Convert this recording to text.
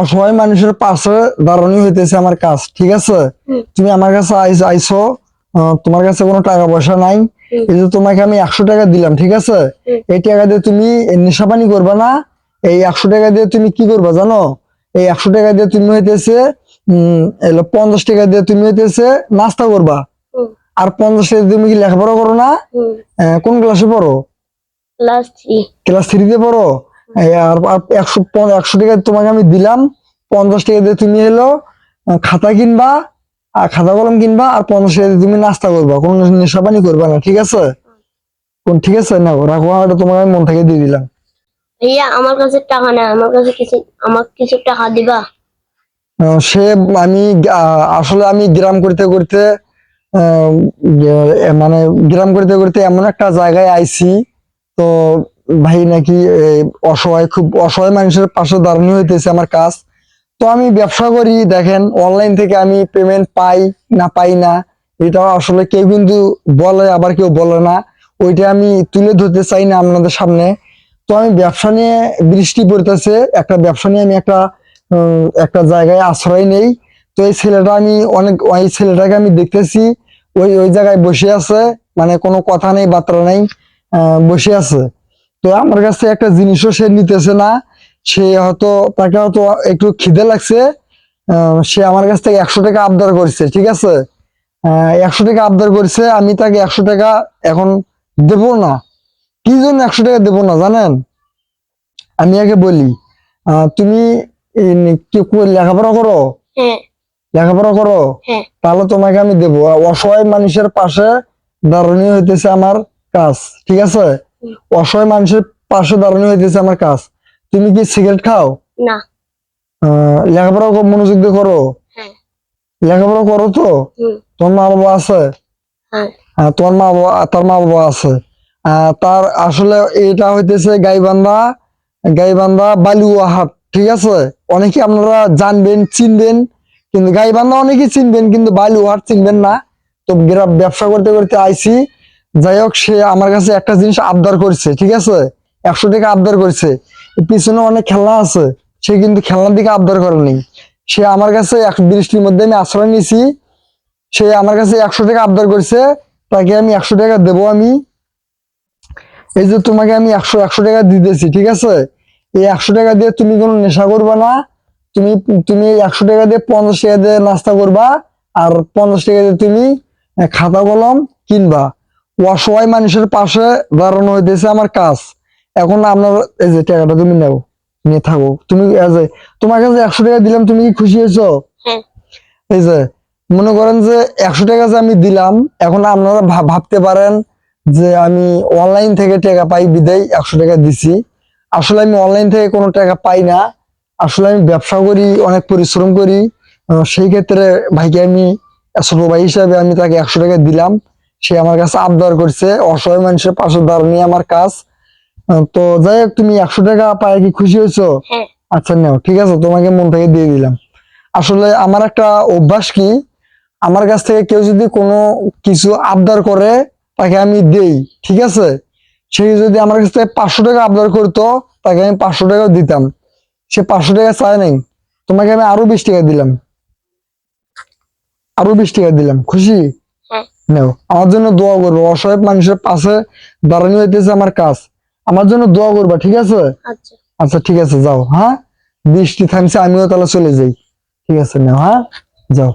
অসহায় মানুষের পাশে দাঁড়ানো হইতেছে আমার কাজ ঠিক আছে? তুমি আমার কাছে আইসো তোমার কাছে কোনো টাকা পয়সা নাই। এই যে তোমাকে আমি একশো টাকা দিলাম ঠিক আছে? এই টাকা দিয়ে তুমি নেশাপানি করবা না এই একশো টাকা দিয়ে তুমি কি করবা জানো? এই একশো টাকা দিয়ে তুমি হইতেছে উম পঞ্চাশ টাকা দিয়ে তুমি হইতেছে নাস্তা করবা। আর পঞ্চাশ টাকা দিয়ে তুমি কি লেখাপড়া করো না? কোন ক্লাসে পড়ো? ক্লাস থ্রি ক্লাস থ্রিতে পড়ো? আর একশো একশো টাকা তোমাকে আমি দিলাম পঞ্চাশ টাকা দিয়ে তুমি এলো খাতা কিনবা আর খাতা কলম কিনবা আর পঞ্চাশ টাকা দিয়ে তুমি নাস্তা করবা। কোনো নেশা পানি করবা না ঠিক আছে? কোন ঠিক আছে? না রাখো এটা তোমাকে আমি মন থেকে দিয়ে দিলাম। ভাইয়া আমার কাছে টাকা নেই আমার কাছে কিছু আমার কিছু টাকা দিবা? সে আমি আসলে আমি গ্রাম করতে করতে মানে গ্রাম করতে করতে এমন একটা জায়গায় আইছি তো ভাই নাকি অসহায়, খুব অসহায় মানুষের পাশে দাঁড়ানো হইতেছে আমার কাজ। তো আমি ব্যবসা করি, দেখেন অনলাইন থেকে আমি পেমেন্ট পাই না পাই না, এটা আসলে কেউ কিন্তু বলে, আবার কেউ বলে না। ওইটা আমি তুলে ধরতে চাই না আপনাদের সামনে। তো আমি ব্যবসা নিয়ে বৃষ্টি পড়তেছে, একটা ব্যবসা নিয়ে আমি একটা একটা জায়গায় আশ্রয় নেই। তো এই ছেলেটা আমি অনেক ওই ছেলেটাকে আমি দেখতেছি, ওই ওই জায়গায় বসে আছে মানে কোনো কথা নেই, বার্তা নেই বসে আছে। তো আমার কাছে একটা জিনিসও সে নিতেছে না। সে হয়তো তাকে হয়তো একটু খিদে লাগছে। সে আমার কাছ থেকে একশো টাকা আবদার করছে ঠিক আছে? একশো টাকা আবদার করছে আমি তাকে একশো টাকা এখন দেবো না। কি জন্য একশো টাকা দেবো না জানেন? আমি আগে বলি আহ, তুমি কি লেখাপড়া করো? হ্যাঁ। লেখাপড়া করো? হ্যাঁ। তাহলে তোমাকে আমি দেবো। অসহায় মানুষের পাশে দাঁড়ানো হইতেছে আমার কাজ ঠিক আছে। অসহায় মানুষের পাশে দাঁড়ানো হইতেছে আমার কাজ। তুমি কি সিগারেট খাও? না। লেখাপড়া খুব মনোযোগ দিয়ে করো? হ্যাঁ। লেখাপড়া করো তো? তোমার মা বাবা আছে? হ্যাঁ। তোমার মা বাবা তার মা বাবা আছে। তার আসলে এটা হইতেছে গাইবান্ধা গাইবান্ধা বালুয়া হাট ঠিক আছে? অনেকে আপনারা জানবেন চিনবেন কিন্তু গাইবান্ধা অনেকে চিনবেন কিন্তু বালুয়া হাট চিনবেন না। তো ব্যবসা করতে করতে আইছি। যাই হোক, সে আমার কাছে একটা জিনিস আবদার করছে, ঠিক আছে? একশো টাকা আবদার করছে। পিছনে অনেক খেলনা আছে, সে কিন্তু খেলনার দিকে আবদার করেনি। সে আমার কাছে এক বৃষ্টির মধ্যে আমি আশ্রয় নিয়েছি। সে আমার কাছে একশো টাকা আবদার করছে, তাকে আমি একশো টাকা দেবো আমি। এই যে তোমাকে আমি একশো একশো টাকা দিতেছি, ঠিক আছে? এই একশো টাকা দিয়ে তুমি কোনো নেশা করবা না। তুমি তুমি একশো টাকা দিয়ে পঞ্চাশ টাকা দিয়ে নাস্তা করবা, আর পঞ্চাশ টাকা দিয়ে তুমি খাতা কলম কিনবা। অসহায় মানুষের পাশে দাঁড়ানো হইতেছে আমার কাজ। এখন আপনার এই যে টাকাটা তুমি নাও নিয়ে থাকো। তুমি তোমার কাছে একশো টাকা দিলাম তুমি কি খুশি হয়েছো? হ্যাঁ। এই যে মনে করেন যে একশো টাকা যে আমি দিলাম এখন আপনারা ভাবতে পারেন যে আমি অনলাইন থেকে টাকা পাই বিদায় একশো টাকা দিছি। আসলে আমি অনলাইন থেকে কোনো টাকা পাই না। আসলে আমি ব্যবসা করি অনেক পরিশ্রম করি। সেই ক্ষেত্রে ভাইকে আমি ছোট ভাই হিসাবে আমি তাকে একশো টাকা দিলাম। সে আমার কাছে আবদার করছে অসহায় মানুষের পাশে দাঁড়ানি আমার কাজ। তো যাই হোক তুমি একশো টাকা পাই কি খুশি হয়েছো? হ্যাঁ। আচ্ছা নাও ঠিক আছে তোমাকে মন থেকে দিয়ে দিলাম। আসলে আমার একটা অভ্যাস কি আমার কাছ থেকে কেউ যদি কোনো কিছু আবদার করে তাকে আমি দেই ঠিক আছে? সে যদি আমার কাছ থেকে পাঁচশো টাকা আবদার করতো তাকে আমি পাঁচশো টাকাও দিতাম। সে পাঁচশো টাকা চায় নাই তোমাকে আমি আরও বিশ টাকা দিলাম। আরও বিশ টাকা দিলাম খুশি? নাও। আমার জন্য দোয়া করব। অসহায় মানুষের পাশে দাঁড়ানো হইতেছে আমার কাজ। আমার জন্য দোয়া করবা ঠিক আছে? আচ্ছা। আচ্ছা ঠিক আছে যাও হ্যাঁ? বৃষ্টি থামছে আমিও তাহলে চলে যাই। ঠিক আছে নেও হ্যাঁ? যাও।